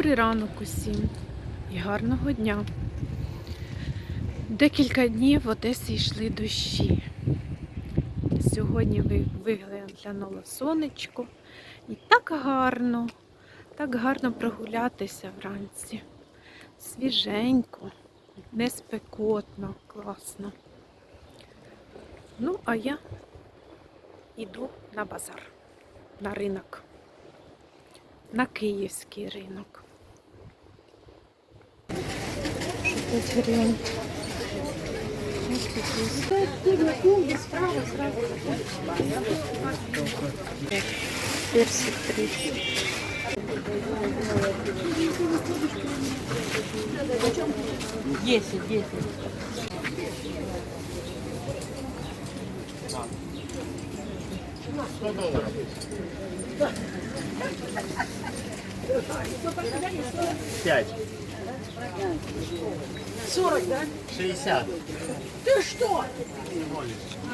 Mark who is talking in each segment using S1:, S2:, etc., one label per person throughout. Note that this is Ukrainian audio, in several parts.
S1: Добрий ранок усім і гарного дня. Декілька днів в Одесі йшли дощі. Сьогодні ви- виглянуло сонечко і так гарно, так гарно прогулятися вранці. Свіженько, не спекотно, класно. Ну, а я йду на базар, на ринок на київський ринок. 5 гривень. Персик 30.
S2: Десять, десять.
S3: Пять.
S2: 40, да?
S3: Шестьдесят.
S2: Ты что?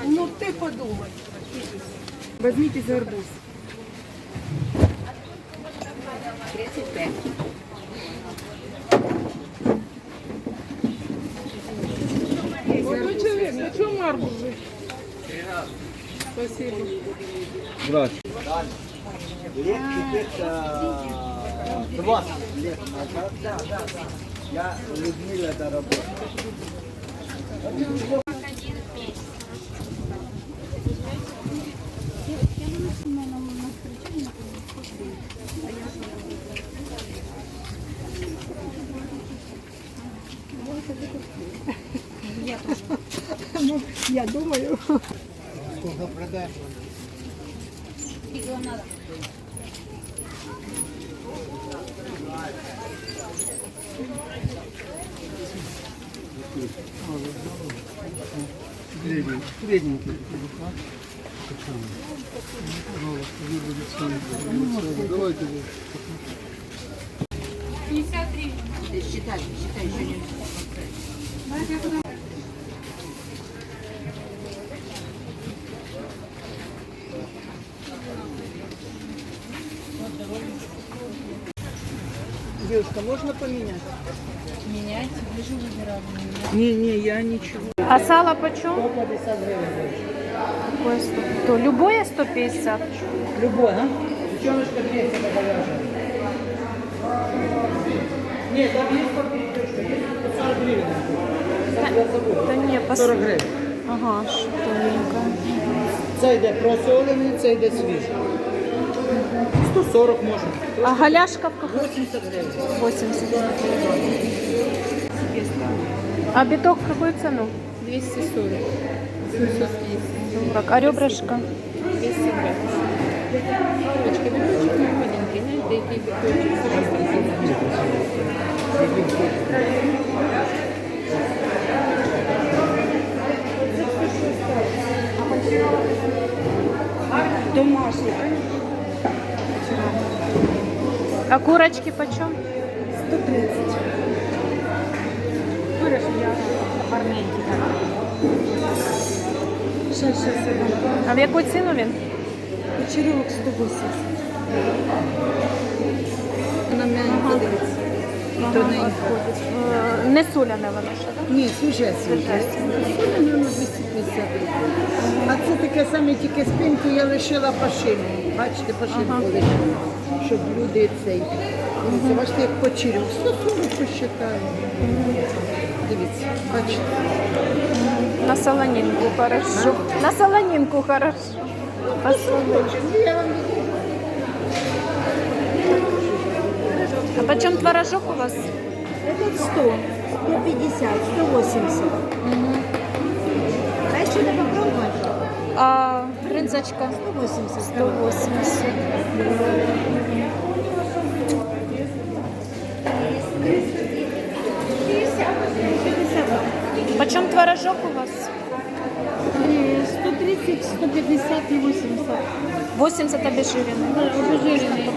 S2: Ну ты подумай. Возьмите за арбуз. 35. Молодой человек, на чем арбузы? Спасибо.
S3: Лет где-то 20 лет назад я Людмила доработала.
S2: Я думаю.
S3: Сколько продаешь?
S4: Средний, средненький. Давайте.
S2: Считай, считай, еще не.
S4: Девушка, можно поменять?
S2: Менять, вы же выбирали.
S4: Не, не, я ничего.
S1: А сало почем?
S4: 150 гривен.
S1: Какое сто- То любое 150?
S4: Любой, а? Печеночка 200 говяжья. Нет, там есть по пятюшка, есть по 40 гривен. Сам я забыл.
S1: Та ні, по
S4: 40 гривень.
S1: Ага, що тоненько.
S4: Це йде просолений, це йде свіжий. 140 можна.
S1: А галяшка в какой?
S4: 80 гривень.
S1: 80. А биток в какую цену?
S2: 240. 750.
S1: 40. А ребрышко?
S2: 220. Ручка, біточок маленький, знаєте, який біточок. Домашній.
S1: А курочки почем?
S2: 130. Вирішив я гарненький так.
S1: А в яку ціну він?
S2: Вечерок 180. На м'янько дивиться. Тоненько.
S1: Е, Не соляне воно ще, так?
S4: Ні, свіже свіже. Солений на 250. А це таке саме, тільки спинку я лишила пашину. Бачите, лишила. Щоб люди цей. Дивіться, бачите, як почирюк. 140 посчитаю. Дивіться, бачите.
S1: На солонинку хорошо. На солонинку хорошо.
S4: Я вам
S1: А почем творожок у вас?
S5: Этот 100, 150, 180. А еще надо попробовать.
S1: А бринзочка?
S5: 180.
S1: 180. Почем творожок у вас?
S5: 130, 150 и 80.
S1: 80 обезжиренный.
S5: Обезжиренные.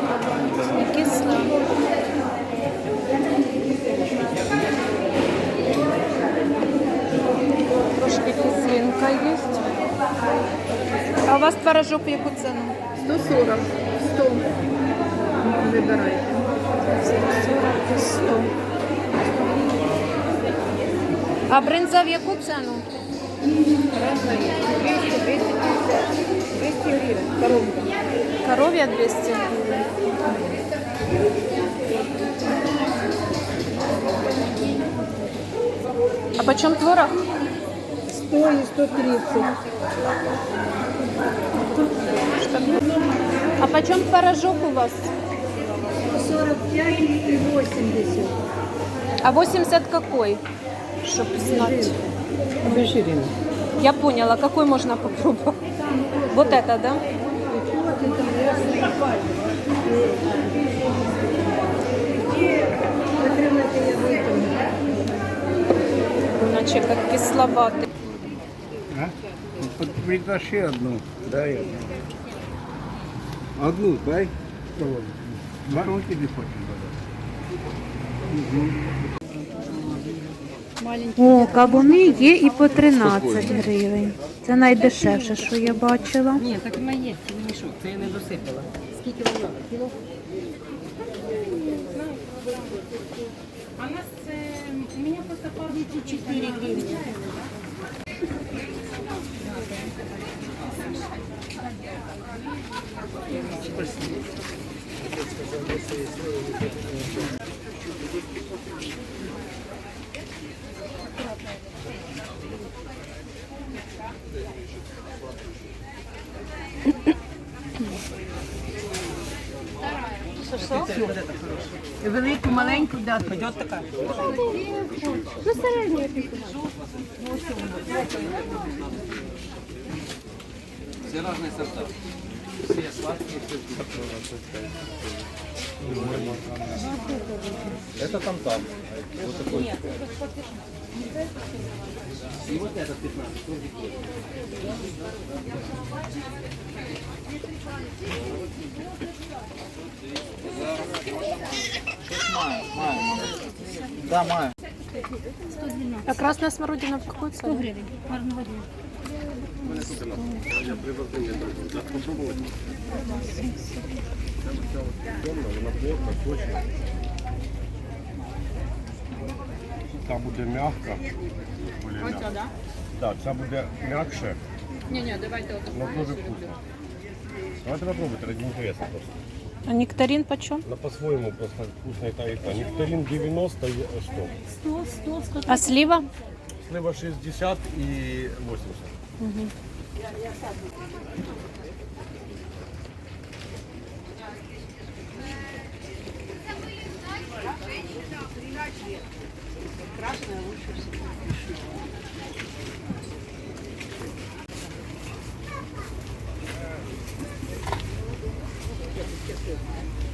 S1: Не кисло. Трошки кислинка есть. А у вас творожок в яку ціну?
S2: 140. 100. Вибирайте.
S1: 140 і 100. А бринза в яку ціну?
S2: 200 гривень, коробка.
S1: Коров'я 200 гривень. А почем творог?
S2: 100 і 130.
S1: А почем творожок у вас?
S5: 45 и 80.
S1: А 80 какой? Чтоб знать.
S2: Обезжирена.
S1: Я поняла, какой можно попробовать. Вот это, да? Иначе как кисловатый.
S3: А? Притащи одну. Дай одну. Одну дай. Машинки не хочешь
S1: О, кавуни є і по 13 гривень. Це найдешевше, що я бачила.
S2: Ні, так і моє, це не мішок, це я не досипала. Скільки воно? Кіло? Велику, маленьку, да, пойдет така. Все разные сорта. Все сладкие, все вкусные.
S3: Это там там. Вот такой. Нет, И вот этот 15. тоже Мая. Да, мая.
S1: А красная смородина в какой цене?
S5: 100 гривен не куплено.
S6: Я привозив не Це буде м'яка. Оця, м'яка. да? Так, ця буде м'якше, Ні, ні, давайте отаку. дуже вкусно. Давайте попробуйте, ради інтересу просто.
S1: А нектарин почем?
S6: Она по-своему просто вкусный та и та. Нектарин 90 и 100.
S5: 100, 100.
S1: А слива?
S6: Слива 60 и 80. Угу.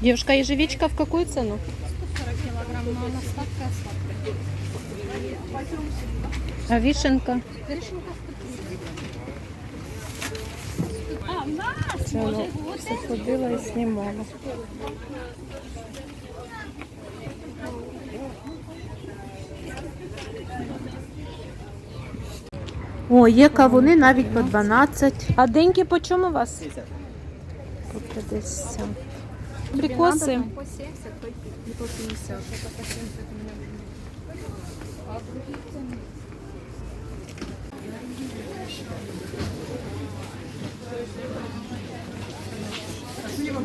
S1: Девушка, ежевичка в какую цену? 140 килограмм, но она сладкая, сладкая. А вишенка? Вишенка воно все ходила і знімала. О, є кавуни навіть по 12. А деньки по чому у вас? По 50. Прикоси? Вишні 30, 65, 50.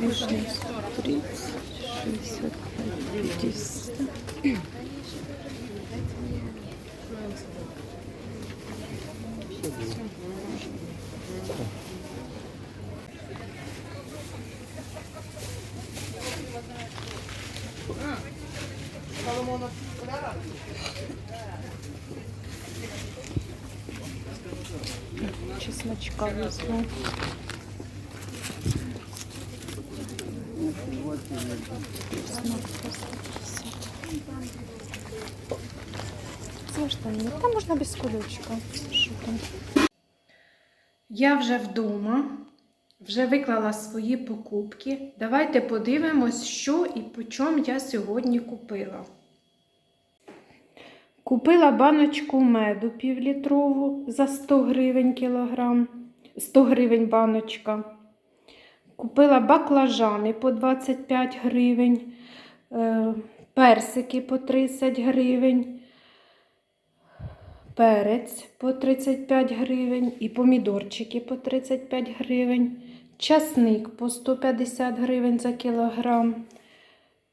S1: можно 30, 65, 50. Соломонов Чесночка возьму. Там, можна без кульочка. Що? Я вже вдома, вже виклала свої покупки. Давайте подивимось, що і по чому я сьогодні купила. Купила баночку меду півлітрову за 100 гривень кілограм, 100 гривень баночка. Купила баклажани по 25 гривень. е, персики по 30 гривень, перець по 35 гривень і помідорчики по 35 гривень, часник по 150 гривень за кілограм,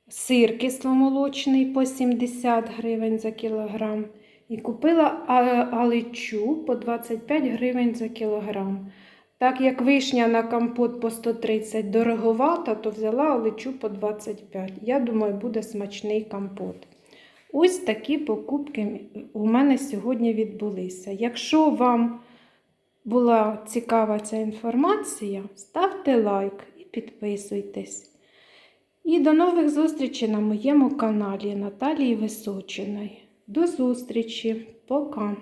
S1: сир кисломолочний по 70 гривень за кілограм. І купила аличу по 25 гривень за кілограм. Так як вишня на компот по 130 дороговата, то взяла аличу по 25. Я думаю, буде смачний компот. Ось такі покупки у мене сьогодні відбулися. Якщо вам була цікава ця інформація, ставте лайк і підписуйтесь. І до нових зустрічей на моєму каналі Наталії Височиної. До зустрічі. Пока!